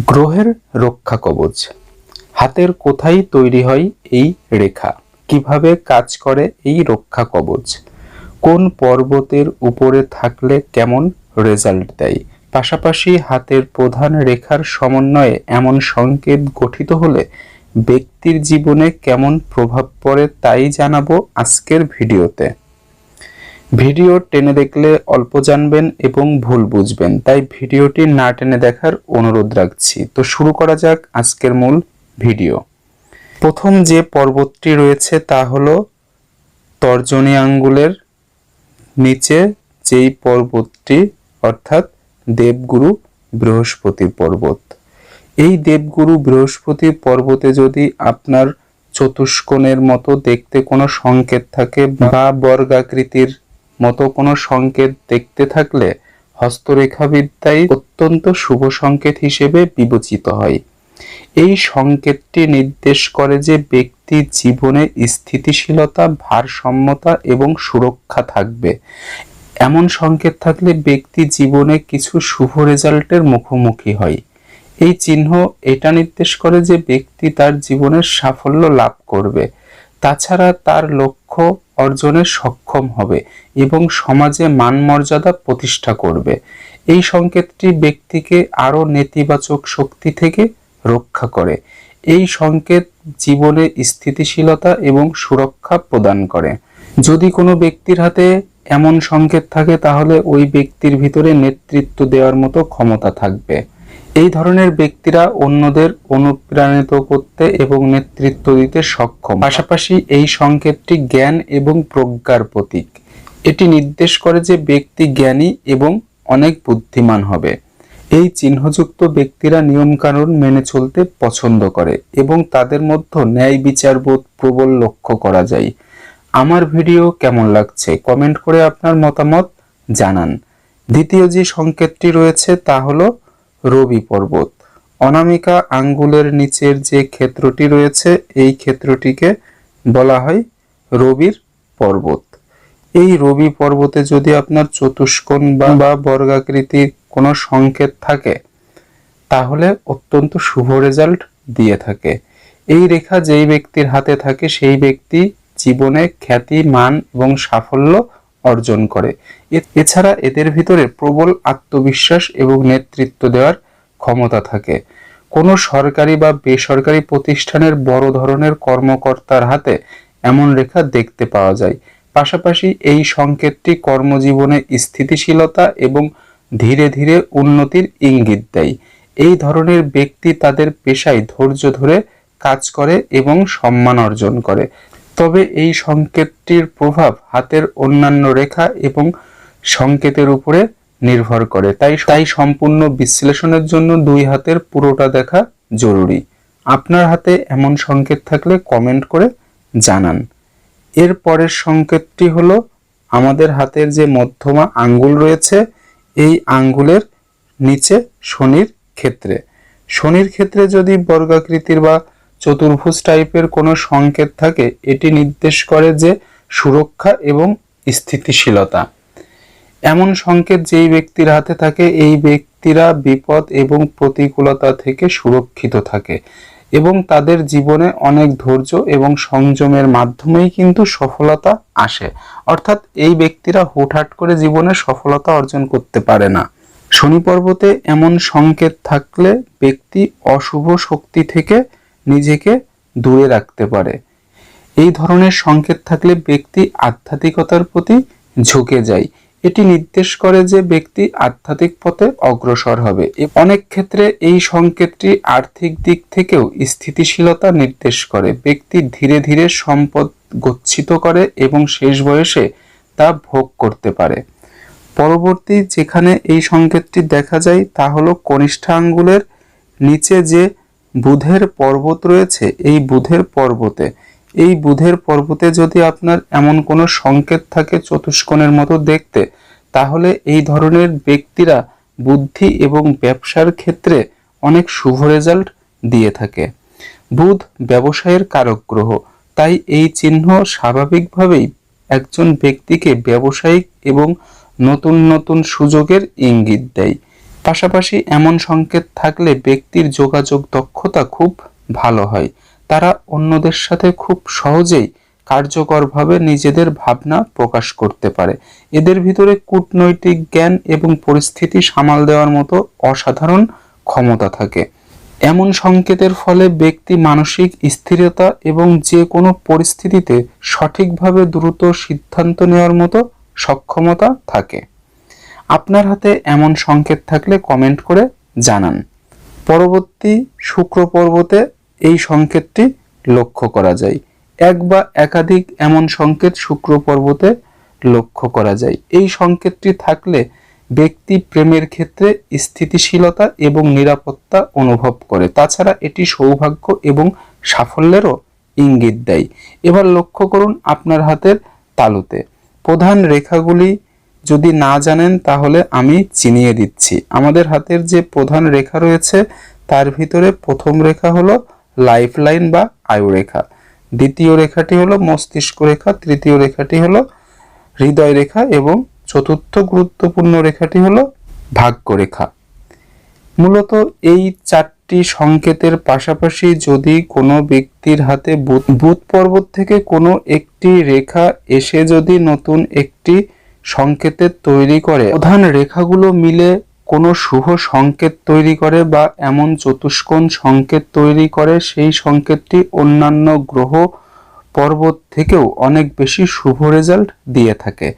গ্রহের রক্ষা কবচ। হাতের কোথায় তৈরি হয় এই রেখা? কীভাবে কাজ করে এই রক্ষা কবচ? কোন পর্বতের উপরে থাকলে কেমন রেজাল্ট দেয়? পাশাপাশি হাতের প্রধান রেখার সমন্বয়ে এমন সংকেত গঠিত হলে ব্যক্তির জীবনে কেমন প্রভাব পড়ে তাই জানাব আজকের ভিডিওতে। ভিডিও টেনে দেখলে অল্প জানবেন এবং ভুল বুঝবেন। তাই ভিডিওটি না টেনে দেখার অনুরোধ রাখছি। তো শুরু করা যাক আজকের মূল ভিডিও। প্রথম যে পর্বতটি রয়েছে তা হলো তর্জনী আঙ্গুলের নিচে যেই পর্বতটি, অর্থাৎ দেবগুরু বৃহস্পতি পর্বত। এই দেবগুরু বৃহস্পতি পর্বতে যদি আপনার চতুষ্কোণের মতো দেখতে কোনো সংকেত থাকে বা বর্গাকৃতির মতো কোনো সংকেত দেখতে থাকলে হস্তরেখাবিদ্যায় অত্যন্ত শুভ সংকেত হিসেবে বিবেচিত হয়। এই সংকেতটি নির্দেশ করে যে ব্যক্তি জীবনে স্থিতিশীলতা, ভারসাম্যতা এবং সুরক্ষা থাকবে। এমন সংকেত থাকলে ব্যক্তি জীবনে কিছু শুভ রেজাল্টের মুখোমুখি হয়। এই চিহ্ন এটা নির্দেশ করে যে ব্যক্তি তার জীবনের সাফল্য লাভ করবে। তাছাড়া তার লক্ষ্য অর্জনে সক্ষম হবে এবং সমাজে মান মর্যাদা প্রতিষ্ঠা করবে। এই সংকেতটি ব্যক্তিকে আরও নেতিবাচক শক্তি থেকে রক্ষা করে। এই সংকেত জীবনে স্থিতিশীলতা এবং সুরক্ষা প্রদান করে। যদি কোনো ব্যক্তির হাতে এমন সংকেত থাকে, তাহলে ওই ব্যক্তির ভিতরে নেতৃত্ব দেওয়ার মতো ক্ষমতা থাকবে। এই ধরনের ব্যক্তিরা অন্যদের অনুপ্রাণিত করতে এবং নেতৃত্ব দিতে সক্ষম। পাশাপাশি এই সংকেতটি জ্ঞান এবং প্রজ্ঞার প্রতীক। এটি নির্দেশ করে যে ব্যক্তি জ্ঞানী এবং অনেক বুদ্ধিমান হবে। এই চিহ্নযুক্ত ব্যক্তিরা নিয়মকানুন মেনে চলতে পছন্দ করে এবং তাদের মধ্যে ন্যায় বিচারবোধ প্রবল লক্ষ্য করা যায়। আমার ভিডিও কেমন লাগছে? কমেন্ট করে আপনার মতামত জানান। দ্বিতীয় যে সংকেতটি রয়েছে তা হলো রবি পর্বত। অনামিকা আঙ্গুলের নিচের যে ক্ষেত্রটি রয়েছে, এই ক্ষেত্রটিকে বলা হয় রবির পর্বত। এই রবি পর্বতে যদি আপনার চতুষ্কোণ বা বর্গাকৃতির কোনো সংকেত থাকে, তাহলে অত্যন্ত শুভ রেজাল্ট দিয়ে থাকে। এই রেখা যেই ব্যক্তির হাতে থাকে, সেই ব্যক্তি জীবনে খ্যাতি, মান এবং সাফল্য অর্জন করে। এছাড়া এদের ভিতরে প্রবল আত্মবিশ্বাস এবং নেতৃত্ব দেওয়ার ক্ষমতা থাকে। কোনো সরকারি বা বেসরকারি প্রতিষ্ঠানের বড় ধরনের কর্মকর্তার হাতে এমন রেখা দেখতে পাওয়া যায়। পাশাপাশি এই সংকেতটি কর্মজীবনে স্থিতিশীলতা এবং ধীরে ধীরে উন্নতির ইঙ্গিত দেয়। এই ধরনের ব্যক্তি তাদের পেশায় ধৈর্য ধরে কাজ করে এবং সম্মান অর্জন করে। তবে এই সংকেতটির প্রভাব হাতের অন্যান্য রেখা এবং সংকেতের উপরে নির্ভর করে। তাই তাই সম্পূর্ণ বিশ্লেষণের জন্য দুই হাতের পুরোটা দেখা জরুরি। আপনার হাতে এমন সংকেত থাকলে কমেন্ট করে জানান। এর পরের সংকেতটি হলো আমাদের হাতের যে মধ্যমা আঙ্গুল রয়েছে, এই আঙ্গুলের নিচে শনির ক্ষেত্রে। শনির ক্ষেত্রে যদি বর্গাকৃতির বা চতুর্ভুজ টাইপের কোনো সংকেত থাকে, এটি নির্দেশ করে যে সুরক্ষা এবং স্থিতিশীলতা। এমন সংকেত যেই ব্যক্তির হাতে থাকে, এই ব্যক্তিরা বিপদ এবং প্রতিকূলতা থেকে সুরক্ষিত থাকে এবং তাদের জীবনে অনেক ধৈর্য এবং সংযমের মাধ্যমেই কিন্তু সফলতা আসে। অর্থাৎ এই ব্যক্তিরা হুটহাট করে জীবনে সফলতা অর্জন করতে পারে না। শনি পর্বতে এমন সংকেত থাকলে ব্যক্তি অশুভ শক্তি থেকে নিজেকে দূরে রাখতে পারে। এই ধরনের সংকেত থাকলে ব্যক্তি আধ্যাত্মিকতার প্রতি ঝুঁকে যায়। এটি নির্দেশ করে যে ব্যক্তি আধ্যাত্মিক পথে অগ্রসর হবে। অনেক ক্ষেত্রে এই সংকেতটি আর্থিক দিক থেকেও স্থিতিশীলতা নির্দেশ করে। ব্যক্তি ধীরে ধীরে সম্পদ গচ্ছিত করে এবং শেষ বয়সে তা ভোগ করতে পারে। পরবর্তী যেখানে এই সংকেতটি দেখা যায় তা হলো কনিষ্ঠ আঙ্গুলের নিচে যে বুধের পর্বত রয়েছে, এই বুধের পর্বতে। এই বুধের পর্বতে যদি আপনার এমন কোনো সংকেত থাকে চতুষ্কোণের মতো দেখতে, তাহলে এই ধরনের ব্যক্তিরা বুদ্ধি এবং ব্যবসার ক্ষেত্রে অনেক শুভ রেজাল্ট দিয়ে থাকে। বুধ ব্যবসায়ের কারক গ্রহ, তাই এই চিহ্ন স্বাভাবিকভাবেই একজন ব্যক্তিকে ব্যবসায়িক এবং নতুন নতুন সুযোগের ইঙ্গিত দেয়। পাশাপাশি এমন সংকেত থাকলে ব্যক্তির যোগাযোগ দক্ষতা খুব ভালো হয়। তারা অন্যদের সাথে খুব সহজেই কার্যকরভাবে নিজেদের ভাবনা প্রকাশ করতে পারে। এদের ভিতরে কূটনৈতিক জ্ঞান এবং পরিস্থিতি সামাল দেওয়ার মতো অসাধারণ ক্ষমতা থাকে। এমন সংকেতের ফলে ব্যক্তি মানসিক স্থিরতা এবং যে কোনো পরিস্থিতিতে সঠিকভাবে দ্রুত সিদ্ধান্ত নেওয়ার মতো সক্ষমতা থাকে। আপনার হাতে এমন সংকেত থাকলে কমেন্ট করে জানান। পরবর্তী শুক্র পর্বতে এই সংকেতটি লক্ষ্য করা যায়। এক বা একাধিক এমন সংকেত শুক্র পর্বতে লক্ষ্য করা যায়। এই সংকেতটি থাকলে ব্যক্তি প্রেমের ক্ষেত্রে স্থিতিশীলতা এবং নিরাপত্তা অনুভব করে। তাছাড়া এটি সৌভাগ্য এবং সাফল্যেরও ইঙ্গিত দেয়। এবার লক্ষ্য করুন আপনার হাতের তালুতে। প্রধান রেখাগুলি যদি না জানেন, তাহলে আমি চিনিয়ে দিচ্ছি। আমাদের হাতের যে প্রধান রেখা রয়েছে, তার ভিতরে প্রথম রেখা হলো লাইফ লাইন বা আয়ু রেখা। দ্বিতীয় রেখাটি হলো মস্তিষ্ক রেখা, তৃতীয় রেখাটি হলো হৃদয় রেখা এবং চতুর্থ গুরুত্বপূর্ণ রেখাটি হলো ভাগ্য রেখা। মূলত এই চারটি সংকেতের পাশাপাশি যদি কোনো ব্যক্তির হাতে বুধ পর্বত থেকে কোনো একটি রেখা এসে যদি নতুন একটি সংকেতের তৈরি করে। প্রধান রেখাগুলো মিলে কোনো শুভ সংকেত তৈরি করে বা এমন চতুষ্কোণ সংকেত তৈরি করে, সেই সংকেতটি অন্যান্য গ্রহ পর্বত থেকেও অনেক বেশি শুভ রেজাল্ট দিয়ে থাকে।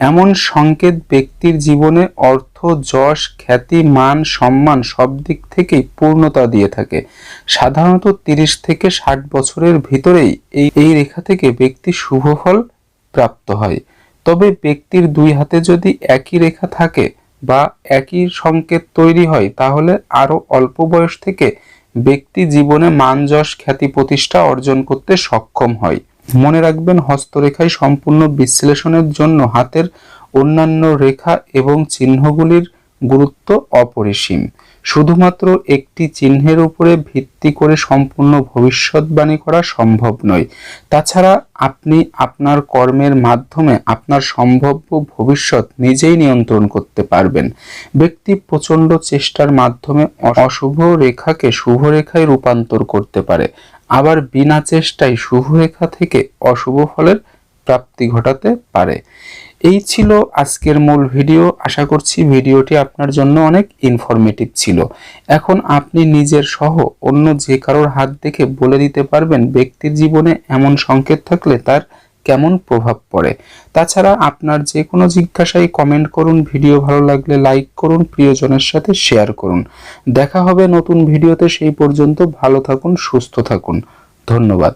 এমন সংকেত ব্যক্তির জীবনে অর্থ, যশ, খ্যাতি, মান, সম্মান সব দিক থেকেই পূর্ণতা দিয়ে থাকে। সাধারণত তিরিশ থেকে ষাট বছরের ভিতরেই এই এই রেখা থেকে ব্যক্তি শুভ ফল প্রাপ্ত হয়। তবে ব্যক্তির দুই হাতে যদি একই রেখা থাকে বা একই সংকেত তৈরি হয়, তাহলে আরও অল্প বয়স থেকে ব্যক্তি জীবনে মান যশ খ্যাতি প্রতিষ্ঠা অর্জন করতে সক্ষম হয়। মনে রাখবেন হস্তরেখায় সম্পূর্ণ বিশ্লেষণের জন্য হাতের অন্যান্য রেখা এবং চিহ্নগুলির গুরুত্ব অপরিসীম। শুধুমাত্র একটি চিহ্নের উপরে ভিত্তি করে সম্পূর্ণ ভবিষ্যৎবাণী করা সম্ভব নয়। তাছাড়া আপনি আপনার কর্মের মাধ্যমে আপনার সম্ভাব্য ভবিষ্যৎ নিজেই নিয়ন্ত্রণ করতে পারবেন। ব্যক্তি প্রচণ্ড চেষ্টার মাধ্যমে অশুভ রেখাকে শুভ রেখায় রূপান্তর করতে পারে। আবার বিনা চেষ্টায় শুভ রেখা থেকে অশুভ ফলের প্রাপ্তি ঘটাতে পারে। এই ছিল আজকের মূল ভিডিও। আশা করছি ভিডিওটি আপনার জন্য অনেক ইনফরমেটিভ ছিল। এখন আপনি নিজের সহ অন্য যে কারোর হাত দেখে বলে দিতে পারবেন ব্যক্তির জীবনে এমন সংকেত থাকলে তার কেমন প্রভাব পড়ে। তাছাড়া আপনার যে কোনো জিজ্ঞাসায় কমেন্ট করুন, ভিডিও ভালো লাগলে লাইক করুন, প্রিয়জনের সাথে শেয়ার করুন। দেখা হবে নতুন ভিডিওতে, সেই পর্যন্ত ভালো থাকুন, সুস্থ থাকুন। ধন্যবাদ।